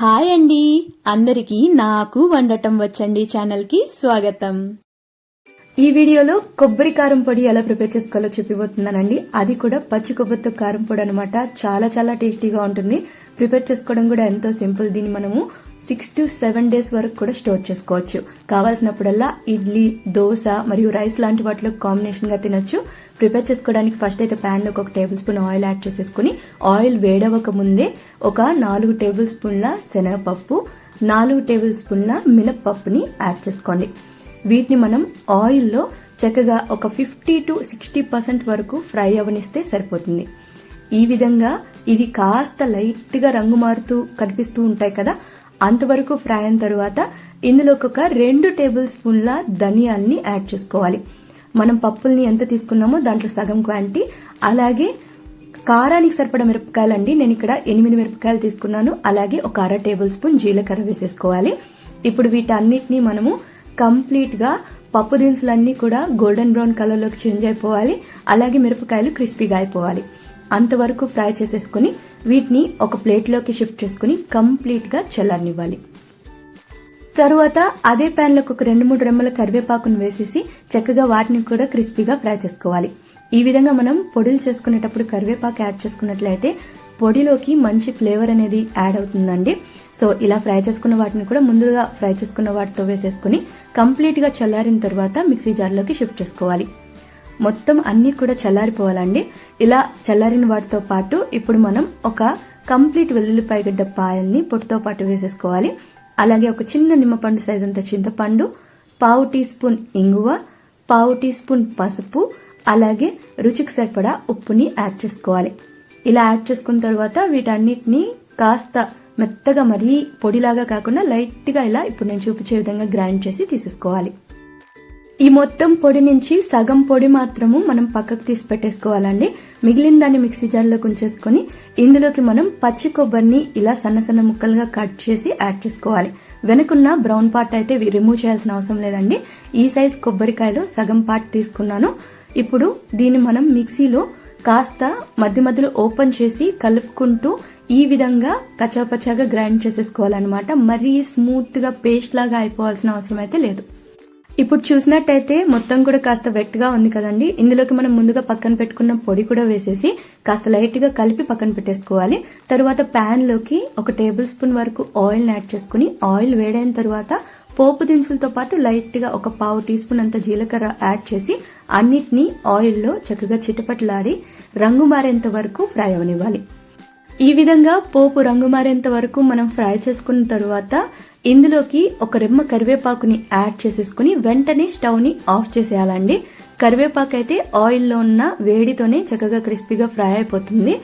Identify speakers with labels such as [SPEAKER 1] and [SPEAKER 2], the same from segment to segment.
[SPEAKER 1] Hi అండి. అందరికీ నాకు వండటం వచ్చండి ఛానల్కి స్వాగతం. ఈ వీడియోలో కొబ్బరి కారం పొడి ఎలా ప్రిపేర్ చేసుకోవాలో చెప్పిపోతున్నానండి అది కూడా పచ్చి కొబ్బరితో కారం పొడి అనమాట చాలా చాలా టేస్టీగా ఉంటుంది. ప్రిపేర్ చేసుకోవడం కూడా ఎంతో సింపుల్. దీన్ని మనము సిక్స్ టు సెవెన్ డేస్ వరకు కూడా స్టోర్ చేసుకోవచ్చు. కావాల్సినప్పుడల్లా ఇడ్లీ దోశ మరియు రైస్ లాంటి వాటిలో కాంబినేషన్గా తినొచ్చు. ప్రిపేర్ చేసుకోవడానికి ఫస్ట్ అయితే ప్యాన్లో ఒక టేబుల్ స్పూన్ ఆయిల్ యాడ్ చేసేసుకుని ఆయిల్ వేడవక ముందే ఒక నాలుగు టేబుల్ స్పూన్ల శనగపప్పు నాలుగు టేబుల్ స్పూన్ల మినప్పప్పుని యాడ్ చేసుకోండి. వీటిని మనం ఆయిల్లో చక్కగా ఒక ఫిఫ్టీ టు సిక్స్టీ పర్సెంట్ వరకు ఫ్రై అవనిస్తే సరిపోతుంది. ఈ విధంగా ఇది కాస్త లైట్గా రంగు మారుతూ కనిపిస్తూ ఉంటాయి కదా అంతవరకు ఫ్రై అయిన తర్వాత ఇందులోకి ఒక రెండు టేబుల్ స్పూన్ల ధనియాల్ని యాడ్ చేసుకోవాలి. మనం పప్పుల్ని ఎంత తీసుకున్నామో దాంట్లో సగం క్వాంటిటీ అలాగే కారానికి సరిపడ మిరపకాయలండి. నేను ఇక్కడ ఎనిమిది మిరపకాయలు తీసుకున్నాను. అలాగే ఒక అర టేబుల్ స్పూన్ జీలకర్ర వేసేసుకోవాలి. ఇప్పుడు వీటన్నిటిని మనము కంప్లీట్గా పప్పు దినుసులన్నీ కూడా గోల్డెన్ బ్రౌన్ కలర్లోకి చేంజ్ అయిపోవాలి. అలాగే మిరపకాయలు క్రిస్పీగా అయిపోవాలి. అంతవరకు ఫ్రై చేసేసుకుని వీటిని ఒక ప్లేట్లోకి షిఫ్ట్ చేసుకుని కంప్లీట్గా చల్లనివ్వాలి తరువాత అదే ప్యాన్లోకి ఒక రెండు మూడు రెమ్మల కరివేపాకును వేసేసి చక్కగా వాటిని కూడా క్రిస్పీగా ఫ్రై చేసుకోవాలి. ఈ విధంగా మనం పొడులు చేసుకునేటప్పుడు కరివేపాకు యాడ్ చేసుకున్నట్లయితే పొడిలోకి మంచి ఫ్లేవర్ అనేది యాడ్ అవుతుందండి. సో ఇలా ఫ్రై చేసుకున్న వాటిని కూడా ముందుగా ఫ్రై చేసుకున్న వాటితో వేసేసుకుని కంప్లీట్గా చల్లారిన తర్వాత మిక్సీ జార్లోకి షిఫ్ట్ చేసుకోవాలి. మొత్తం అన్ని కూడా చల్లారిపోవాలండి. ఇలా చల్లారిన వాటితో పాటు ఇప్పుడు మనం ఒక కంప్లీట్ వెల్లుల్లిపాయ గడ్డ పాయల్ని పొట్టుతో పాటు వేసేసుకోవాలి. అలాగే ఒక చిన్న నిమ్మపండు సైజ్ అంత చింతపండు పావు టీ స్పూన్ ఇంగువ పావు టీ స్పూన్ పసుపు అలాగే రుచికి సరిపడా ఉప్పుని యాడ్ చేసుకోవాలి. ఇలా యాడ్ చేసుకున్న తర్వాత వీటన్నిటిని కాస్త మెత్తగా మరీ పొడిలాగా కాకుండా లైట్గా ఇలా ఇప్పుడు నేను చూపించే విధంగా గ్రైండ్ చేసి తీసేసుకోవాలి. ఈ మొత్తం పొడి నుంచి సగం పొడి మాత్రము మనం పక్కకు తీసి పెట్టేసుకోవాలండి. మిగిలిన దాన్ని మిక్సీ జార్లోకి ఉంచేసుకొని ఇందులోకి మనం పచ్చి కొబ్బరిని ఇలా సన్న సన్న ముక్కలుగా కట్ చేసి యాడ్ చేసుకోవాలి. వెనుకున్న బ్రౌన్ పార్ట్ అయితే రిమూవ్ చేయాల్సిన అవసరం లేదండి. ఈ సైజ్ కొబ్బరికాయలో సగం పార్ట్ తీసుకున్నాను. ఇప్పుడు దీన్ని మనం మిక్సీలో కాస్త మధ్య మధ్యలో ఓపెన్ చేసి కలుపుకుంటూ ఈ విధంగా కచాపచాగా గ్రైండ్ చేసేసుకోవాలన్నమాట. మరీ స్మూత్గా పేస్ట్ లాగా అయిపోవాల్సిన అవసరం అయితే లేదు. ఇప్పుడు చూసినట్టయితే మొత్తం కూడా కాస్త వెట్గా ఉంది కదండి. ఇందులోకి మనం ముందుగా పక్కన పెట్టుకున్న పొడి కూడా వేసేసి కాస్త లైట్గా కలిపి పక్కన పెట్టేసుకోవాలి. తర్వాత ప్యాన్లోకి ఒక టేబుల్ స్పూన్ వరకు ఆయిల్ యాడ్ చేసుకుని ఆయిల్ వేడైన తర్వాత పోపు దినుసులతో పాటు లైట్గా ఒక పావు టీ స్పూన్ అంత జీలకర్ర యాడ్ చేసి అన్నిటినీ ఆయిల్లో చక్కగా చిటపట్లాడి రంగు మారేంత వరకు ఫ్రై అవనివ్వాలి. ఈ విధంగా పోపు రంగు మారేంత వరకు మనం ఫ్రై చేసుకున్న తరువాత ఇందులోకి ఒక రెమ్మ కరివేపాకుని యాడ్ చేసేసుకుని వెంటనే స్టవ్ని ఆఫ్ చేసేయాలండి. కరివేపాకు అయితే ఆయిల్లో ఉన్న వేడితోనే చక్కగా క్రిస్పీగా ఫ్రై అయిపోతుంది.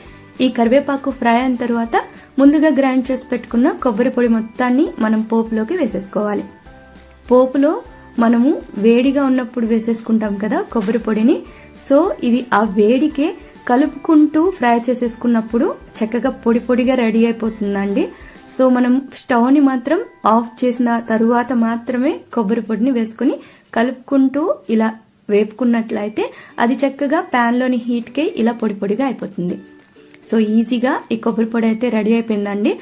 [SPEAKER 1] ఈ కరివేపాకు ఫ్రై అయిన తర్వాత ముందుగా గ్రైండ్ చేసి పెట్టుకున్న కొబ్బరి పొడి మొత్తాన్ని మనం పోపులోకి వేసేసుకోవాలి. పోపులో మనము వేడిగా ఉన్నప్పుడు వేసేసుకుంటాం కదా కొబ్బరి పొడిని. సో ఇది ఆ వేడికే కలుపుకుంటూ ఫ్రై చేసేసుకున్నప్పుడు చక్కగా పొడి పొడిగా రెడీ అయిపోతుందండి. సో మనం స్టవ్ని మాత్రం ఆఫ్ చేసిన తరువాత మాత్రమే కొబ్బరి పొడిని వేసుకుని కలుపుకుంటూ ఇలా వేపుకున్నట్లయితే అది చక్కగా ప్యాన్లోని హీట్కే ఇలా పొడి పొడిగా అయిపోతుంది. సో ఈజీగా ఈ కొబ్బరి పొడి అయితే రెడీ అయిపోయిందండి.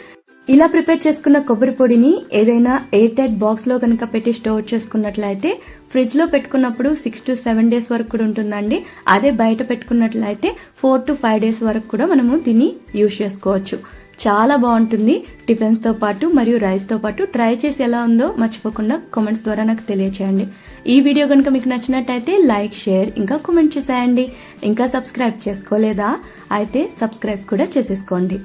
[SPEAKER 1] ఇలా ప్రిపేర్ చేసుకున్న కొబ్బరి పొడిని ఏదైనా ఎయిర్ టైట్ బాక్స్లో కనుక పెట్టి స్టోర్ చేసుకున్నట్లయితే ఫ్రిడ్జ్లో పెట్టుకున్నప్పుడు సిక్స్ టు సెవెన్ డేస్ వరకు కూడా ఉంటుందండి. అదే బయట పెట్టుకున్నట్లయితే ఫోర్ టు ఫైవ్ డేస్ వరకు కూడా మనము దీన్ని యూజ్ చేసుకోవచ్చు. చాలా బాగుంటుంది. టిఫిన్స్తో పాటు మరియు రైస్తో పాటు ట్రై చేసి ఎలా ఉందో మర్చిపోకుండా కామెంట్స్ ద్వారా నాకు తెలియచేయండి. ఈ వీడియో కనుక మీకు నచ్చినట్టయితే లైక్ షేర్ ఇంకా కామెంట్ చేసేయండి. ఇంకా సబ్స్క్రైబ్ చేసుకోలేదా? అయితే సబ్స్క్రైబ్ కూడా చేసేసుకోండి.